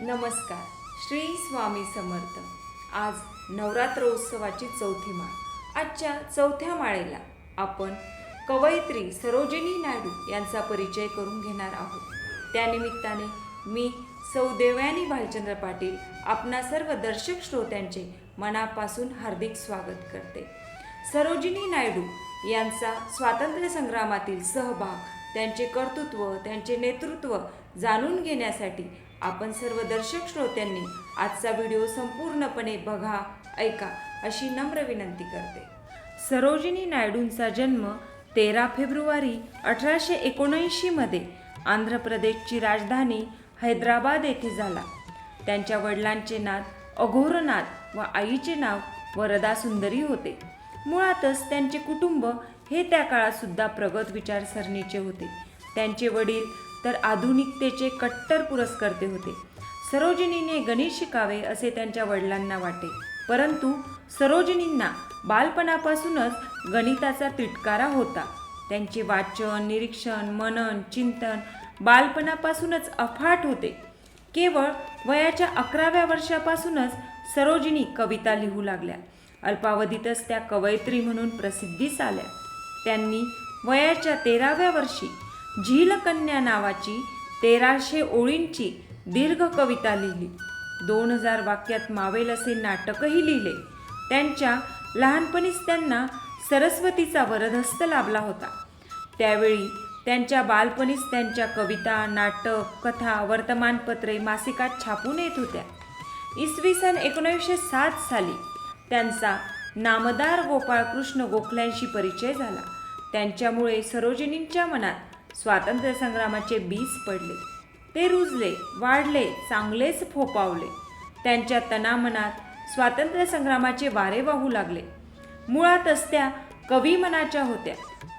नमस्कार. श्री स्वामी समर्थ. आज नवरात्रोत्सवाची चौथी माळ. आजच्या चौथ्या माळेला आपण कवयित्री सरोजिनी नायडू यांचा परिचय करून घेणार आहोत. त्यानिमित्ताने मी सौ देवयानी भालचंद्र पाटील आपणा सर्व दर्शक श्रोत्यांचे मनापासून हार्दिक स्वागत करते. सरोजिनी नायडू यांचा स्वातंत्र्य संग्रामातील सहभाग त्यांचे कर्तृत्व त्यांचे नेतृत्व जाणून घेण्यासाठी आपण सर्व दर्शक श्रोत्यांनी आजचा व्हिडिओ संपूर्णपणे बघा ऐका अशी नम्र विनंती करते. सरोजिनी नायडूंचा जन्म तेरा फेब्रुवारी अठराशे एकोणऐंशीमध्ये आंध्र प्रदेशची राजधानी हैदराबाद येथे झाला. त्यांच्या वडिलांचे नाव अघोरनाथ व आईचे नाव वरदा सुंदरी होते. मुळातच त्यांचे कुटुंब हे त्या काळात सुद्धा प्रगत विचारसरणीचे होते. त्यांचे वडील तर आधुनिकतेचे कट्टर पुरस्कर्ते होते. सरोजिनीने गणित शिकावे असे त्यांच्या वडिलांना वाटे. परंतु सरोजिनींना बालपणापासूनच गणिताचा तिटकारा होता. त्यांचे वाचन निरीक्षण मनन चिंतन बालपणापासूनच अफाट होते. केवळ वयाच्या अकराव्या वर्षापासूनच सरोजिनी कविता लिहू लागल्या. अल्पावधीतच त्या कवयित्री म्हणून प्रसिद्धीस आल्या. त्यांनी वयाच्या तेराव्या वर्षी झीलकन्या नावाची तेराशे ओळींची दीर्घ कविता लिहिली. दोन हजार वाक्यात मावेल असे नाटकही लिहिले. त्यांच्या लहानपणीच त्यांना सरस्वतीचा वरदहस्त लाभला होता. त्यावेळी त्यांच्या बालपणीच त्यांच्या कविता नाटक कथा वर्तमानपत्रे मासिकात छापून येत होत्या. इसवी सन एकोणीसशे सात साली त्यांचा नामदार गोपाळकृष्ण गोखल्यांशी परिचय झाला. त्यांच्यामुळे सरोजिनींच्या मनात स्वातंत्र्य संग्रामाचे बीज पडले. ते रुजले वाढले चांगलेच फोपावले. त्यांच्या तनामनात स्वातंत्र्य संग्रामाचे वारे वाहू लागले. मुळातच त्या कवी मनाच्या होत्या.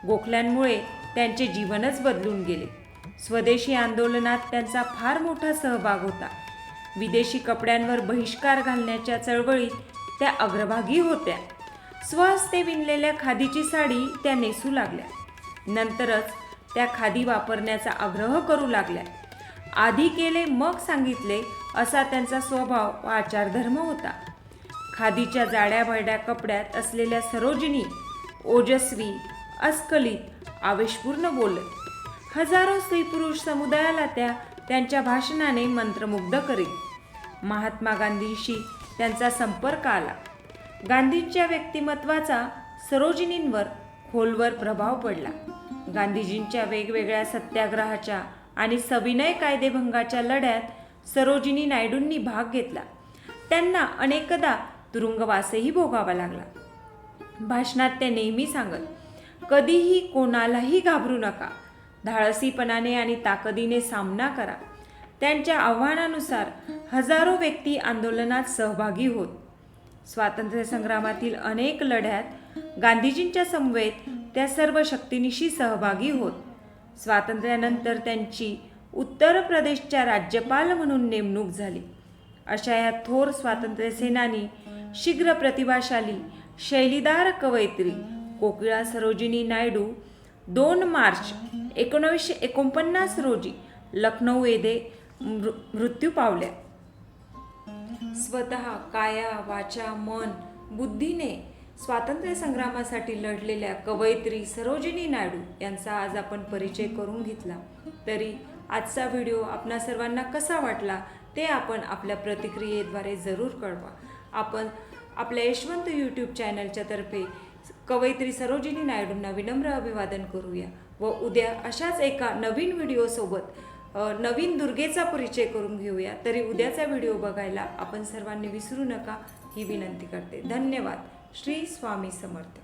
गोखल्यांमुळे त्यांचे जीवनच बदलून गेले. स्वदेशी आंदोलनात त्यांचा फार मोठा सहभाग होता. विदेशी कपड्यांवर बहिष्कार घालण्याच्या चळवळीत त्या अग्रभागी होत्या. स्वहस्ते विणलेल्या खादीची साडी त्या नेसू लागल्या. नंतरच त्या खादी वापरण्याचा आग्रह करू लागल्या. आधी केले मग सांगितले असा त्यांचा स्वभाव व आचारधर्म होता. खादीच्या जाड्या भरड्या कपड्यात असलेल्या सरोजिनी ओजस्वी अस्खलित आवेशपूर्ण बोलत हजारो स्त्री पुरुष समुदायाला त्या त्यांच्या भाषणाने मंत्रमुग्ध करीत. महात्मा गांधींशी त्यांचा संपर्क आला. गांधींच्या व्यक्तिमत्वाचा सरोजिनींवर खोलवर प्रभाव पडला. गांधीजींच्या वेगवेगळ्या सत्याग्रहाच्या आणि सविनय कायदेभंगाच्या लढ्यात सरोजिनी नायडूंनी भाग घेतला. त्यांना अनेकदा तुरुंगवासही भोगावा लागला. भाषणात ते नेहमी सांगत कधीही कोणालाही घाबरू नका. धाडसीपणाने आणि ताकदीने सामना करा. त्यांच्या आव्हानानुसार हजारो व्यक्ती आंदोलनात सहभागी होत स्वातंत्र्य संग्रामातील अनेक लढ्यात गांधीजींच्या समवेत त्या सर्व शक्तीनिशी सहभागी होत. स्वातंत्र्यानंतर त्यांची उत्तर प्रदेशच्या राज्यपाल म्हणून नेमणूक झाली. अशा या थोर स्वातंत्र्य सेनानी शीघ्र प्रतिभाशाली शैलीदार कवयित्री कोकिळा सरोजिनी नायडू दोन मार्च एकोणीसशे एकोणपन्नास रोजी लखनौ येथे मृ मृत्यू पावल्या. स्वतः काया वाचा मन बुद्धीने स्वातंत्र्य संग्रामासाठी लढलेल्या कवयित्री सरोजिनी नायडू यांचा आज आपण परिचय करून घेतला. तरी आजचा व्हिडिओ आपणा सर्वांना कसा वाटला ते आपण आपल्या प्रतिक्रियेद्वारे जरूर कळवा. आपण आपल्या यशवंत यूट्यूब चॅनलच्या तर्फे कवयित्री सरोजिनी नायडूंना विनम्र अभिवादन करूया व उद्या अशाच एका नवीन व्हिडिओसोबत सोबत नवीन दुर्गेचा परिचय करून घेऊया. तरी उद्याचा व्हिडिओ बघायला आपण सर्वांनी विसरू नका. ही विनंती करते. धन्यवाद. श्री स्वामी समर्थ.